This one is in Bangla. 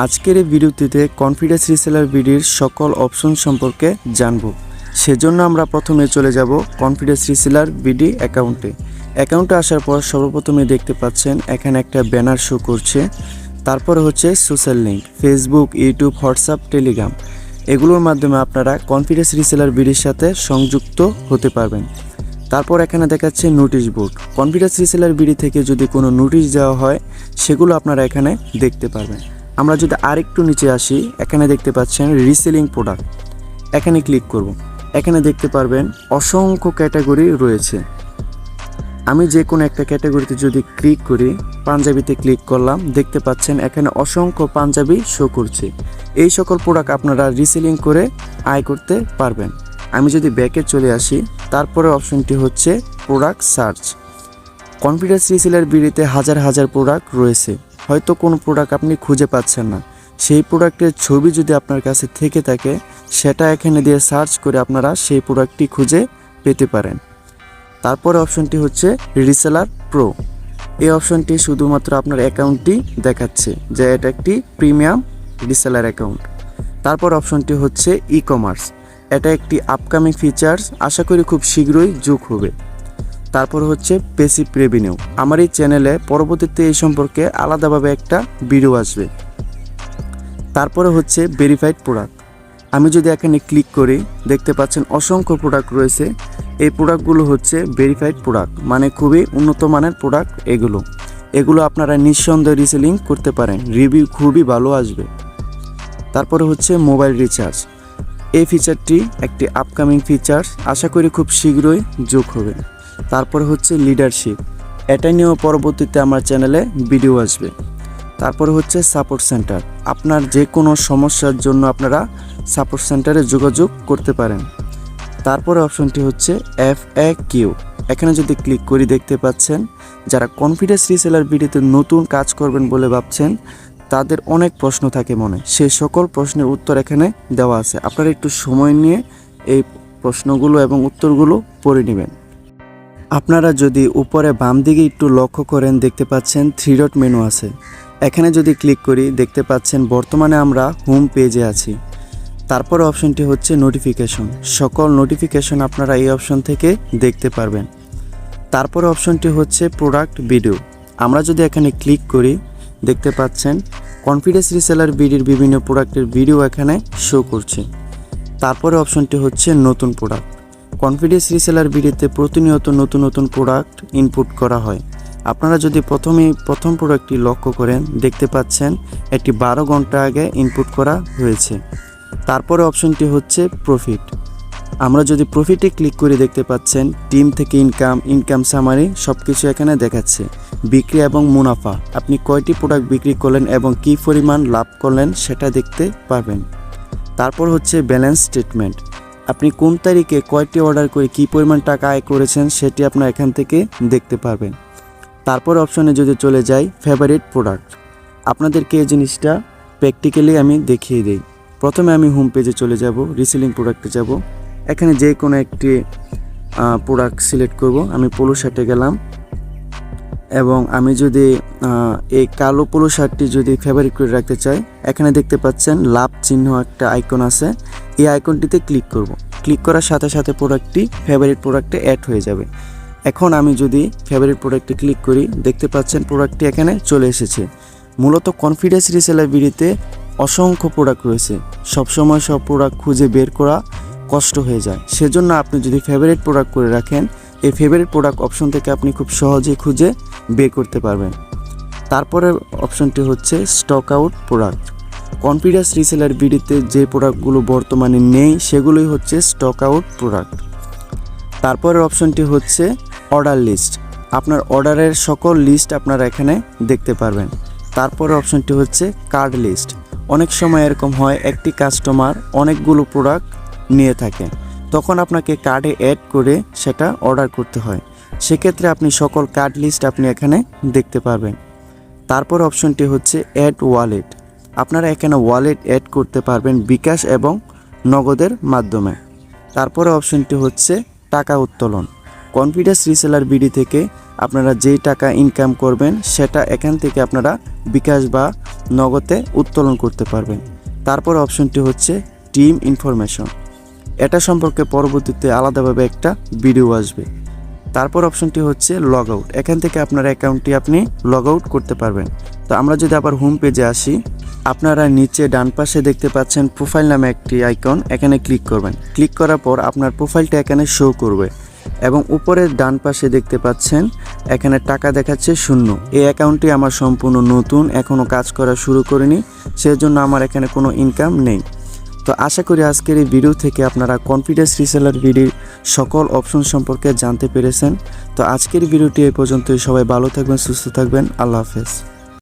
আজকের এই ভিডিওটিতে কনফিডেন্স রিসেলার বিডির সকল অপশন সম্পর্কে জানব। সেজন্য আমরা প্রথমে চলে যাব কনফিডেন্স রিসেলার বিডি অ্যাকাউন্টে অ্যাকাউন্টে আসার পর সর্বপ্রথমে দেখতে পাচ্ছেন এখানে একটা ব্যানার শো করছে। তারপর হচ্ছে social link Facebook YouTube WhatsApp Telegram এগুলোর মাধ্যমে আপনারা কনফিডেন্স রিসেলার বিডির সাথে সংযুক্ত হতে পারবেন। তারপর এখানে দেখাচ্ছে notice board confidence reseller BD থেকে যদি কোনো নোটিশ দেওয়া হয়, সেগুলো আপনারা এখানে দেখতে পারবেন। আমরা যদি আরেকটু নিচে আসি, এখানে দেখতে পাচ্ছেন রিসেলিং প্রোডাক্ট এখানে ক্লিক করব। এখানে দেখতে পারবেন অসংখ্য ক্যাটাগরি রয়েছে। আমি যে কোনো একটা ক্যাটাগরিতে যদি ক্লিক করি, পাঞ্জাবিতে ক্লিক করলাম, দেখতে পাচ্ছেন এখানে অসংখ্য পাঞ্জাবি শো করছে। এই সকল প্রোডাক্ট আপনারা রিসেলিং করে আয় করতে পারবেন। আমি যদি ব্যাকে চলে আসি, তারপরে অপশনটি হচ্ছে প্রোডাক্ট সার্চ কনফিডেন্স রিসেলের বিড়িতে হাজার হাজার প্রোডাক্ট রয়েছে। হয়তো কোনো প্রোডাক্ট আপনি খুঁজে পাচ্ছেন না। সেই প্রোডাক্টের ছবি যদি আপনার কাছে থেকে থাকে, সেটা এখানে দিয়ে সার্চ করে আপনারা সেই প্রোডাক্টটি খুঁজে পেতে পারেন। তারপরে অপশনটি হচ্ছে রিসেলার প্রো এই অপশনটি শুধুমাত্র আপনার অ্যাকাউন্টটি দেখাচ্ছে যে এটা একটি প্রিমিয়াম রিসেলার অ্যাকাউন্ট তারপর অপশনটি হচ্ছে ই কমার্স এটা একটি আপকামিং ফিচার্স আশা করি খুব শীঘ্রই যোগ হবে। তারপর হচ্ছে পেসিভ রেভিনিউ আমার এই চ্যানেলে পরবর্তীতে এই সম্পর্কে আলাদাভাবে একটা ভিডিও আসবে। তারপরে হচ্ছে ভেরিফাইড প্রোডাক্ট আমি যদি এখানে ক্লিক করি, দেখতে পাচ্ছেন অসংখ্য প্রোডাক্ট রয়েছে। এই প্রোডাক্টগুলো হচ্ছে ভেরিফাইড প্রোডাক্ট মানে খুবই উন্নত মানের প্রোডাক্ট এগুলো। এগুলো আপনারা নিঃসন্দেহে রিসেলিং করতে পারেন। রিভিউ খুবই ভালো আসবে। তারপরে হচ্ছে মোবাইল রিচার্জ এই ফিচারটি একটি আপকামিং ফিচার আশা করি খুব শীঘ্রই যোগ হবে। তারপরে হচ্ছে লিডারশিপ এটা নিয়েও পরবর্তীতে আমার চ্যানেলে ভিডিও আসবে। তারপরে হচ্ছে সাপোর্ট সেন্টার আপনার যে কোনো সমস্যার জন্য আপনারা সাপোর্ট সেন্টারে যোগাযোগ করতে পারেন। তারপরে অপশনটি হচ্ছে এফ এ কিউ এখানে যদি ক্লিক করি দেখতে পাচ্ছেন, যারা কনফিডেন্স রিসেলার ভিডিওতে নতুন কাজ করবেন বলে ভাবছেন, তাদের অনেক প্রশ্ন থাকে মনে। সেই সকল প্রশ্নের উত্তর এখানে দেওয়া আছে। আপনারা একটু সময় নিয়ে এই প্রশ্নগুলো এবং উত্তরগুলো পড়ে নেবেন। আপনারা যদি উপরে বাম দিকে একটু লক্ষ্য করেন, দেখতে পাচ্ছেন থ্রি ডট মেনু আছে। এখানে যদি ক্লিক করি, দেখতে পাচ্ছেন বর্তমানে আমরা হোম পেজে আছি। তারপর অপশনটি হচ্ছে নোটিফিকেশন সকল নোটিফিকেশন আপনারা এই অপশন থেকে দেখতে পারবেন। তারপর অপশনটি হচ্ছে প্রোডাক্ট ভিডিও আমরা যদি এখানে ক্লিক করি, দেখতে পাচ্ছেন কনফিডেন্স রিসেলার বিডির বিভিন্ন প্রোডাক্টের ভিডিও এখানে শো করছে। তারপরে অপশনটি হচ্ছে নতুন প্রোডাক্ট কনফিডেন্স রিসেলার বিডিতে প্রতিনিয়ত নতুন নতুন প্রোডাক্ট ইনপুট করা হয়। আপনারা যদি প্রথমেই প্রথম প্রোডাক্টটি লক্ষ্য করেন, দেখতে পাচ্ছেন একটি বারো ঘণ্টা আগে ইনপুট করা হয়েছে। তারপরে অপশনটি হচ্ছে প্রফিট আমরা যদি প্রফিটে ক্লিক করে দেখতে পাচ্ছেন টিম থেকে ইনকাম ইনকাম সামারি সব কিছু এখানে দেখাচ্ছে। বিক্রি এবং মুনাফা। আপনি কয়টি প্রোডাক্ট বিক্রি করলেন এবং কী পরিমাণ লাভ করলেন সেটা দেখতে পারবেন তারপর হচ্ছে ব্যালেন্স স্টেটমেন্ট আপনি কোন তারিখে কয়টি অর্ডার করে কী পরিমাণ টাকা আয় করেছেন সেটি আপনার এখান থেকে দেখতে পারবেন। তারপর অপশনে যদি চলে যাই ফেভারিট প্রোডাক্ট আপনাদেরকে এই জিনিসটা প্র্যাকটিক্যালি আমি দেখিয়ে দিই। প্রথমে আমি হোম পেজে চলে যাব রিসেলিং প্রোডাক্টে যাব। এখানে যে কোনো একটি প্রোডাক্ট সিলেক্ট করব। আমি পোলো শার্টে গেলাম। এবং আমি যদি এই কালো পোলো শার্টটি যদি ফেভারিট করে রাখতে চাই, এখানে দেখতে পাচ্ছেন লাভ চিহ্ন একটা আইকন আছে। এই আইকনটিতে ক্লিক করব। ক্লিক করার সাথে সাথে প্রোডাক্টটি ফেভারিট প্রোডাক্টে অ্যাড হয়ে যাবে। এখন আমি যদি ফেভারিট প্রোডাক্টে ক্লিক করি, দেখতে পাচ্ছেন প্রোডাক্টটি এখানে চলে এসেছে। মূলত কনফিডেন্স রিসেলার বিডিতে অসংখ্য প্রোডাক্ট রয়েছে। সবসময় সব প্রোডাক্ট খুঁজে বের করা কষ্ট হয়ে যায়। সেজন্য আপনি যদি ফেভারিট প্রোডাক্ট করে রাখেন, এই ফেভারিট প্রোডাক্ট অপশন থেকে আপনি খুব সহজেই খুঁজে বের করতে পারবেন। তারপরে অপশনটি হচ্ছে stock out product confidence reseller বিডিতে যে প্রোডাক্টগুলো বর্তমানে নেই, সেগুলোই হচ্ছে স্টক আউট প্রোডাক্ট তারপরের অপশনটি হচ্ছে অর্ডার লিস্ট আপনার অর্ডারের সকল লিস্ট আপনারা এখানে দেখতে পারবেন। তারপরে অপশনটি হচ্ছে কার্ড লিস্ট অনেক সময় এরকম হয়, একটি কাস্টমার অনেকগুলো প্রোডাক্ট নিয়ে থাকে। তখন আপনাকে কার্ডে অ্যাড করে সেটা অর্ডার করতে হয়। সেক্ষেত্রে আপনি সকল কার্ড লিস্ট আপনি এখানে দেখতে পারবেন। তারপর অপশনটি হচ্ছে অ্যাড ওয়ালেট আপনারা এখানে ওয়ালেট অ্যাড করতে পারবেন বিকাশ এবং নগদের মাধ্যমে। তারপরে অপশনটি হচ্ছে টাকা উত্তোলন। কনফিডেন্স রিসেলার বিডি থেকে আপনারা যেই টাকা ইনকাম করবেন, সেটা এখান থেকে আপনারা বিকাশ বা নগদে উত্তোলন করতে পারবেন। তারপর অপশনটি হচ্ছে টিম ইনফরমেশন এটা সম্পর্কে পরবর্তীতে আলাদাভাবে একটা ভিডিও আসবে। তারপর অপশনটি হচ্ছে লগ আউট এখান থেকে আপনার অ্যাকাউন্টটি আপনি লগ আউট করতে পারবেন। তো আমরা যদি আবার হোম পেজে আসি, আপনারা নিচে ডান পাশে দেখতে পাচ্ছেন প্রোফাইল নামে একটি আইকন এখানে ক্লিক করবেন। ক্লিক করার পর আপনার প্রোফাইলটা এখানে শো করবে এবং উপরের ডান পাশে দেখতে পাচ্ছেন এখানে টাকা দেখাচ্ছে শূন্য। এই অ্যাকাউন্টটি আমার সম্পূর্ণ নতুন এখনও কাজ করা শুরু করিনি, সেজন্য আমার এখানে কোনো ইনকাম নেই। তো আশা করি আজকের এই ভিডিও থেকে আপনারা কনফিডেন্স রিসেলার ভিডির সকল অপশন সম্পর্কে জানতে পেরেছেন। তো আজকের ভিডিওটি এই পর্যন্তই। সবাই ভালো থাকবেন, সুস্থ থাকবেন। আল্লাহ হাফেজ।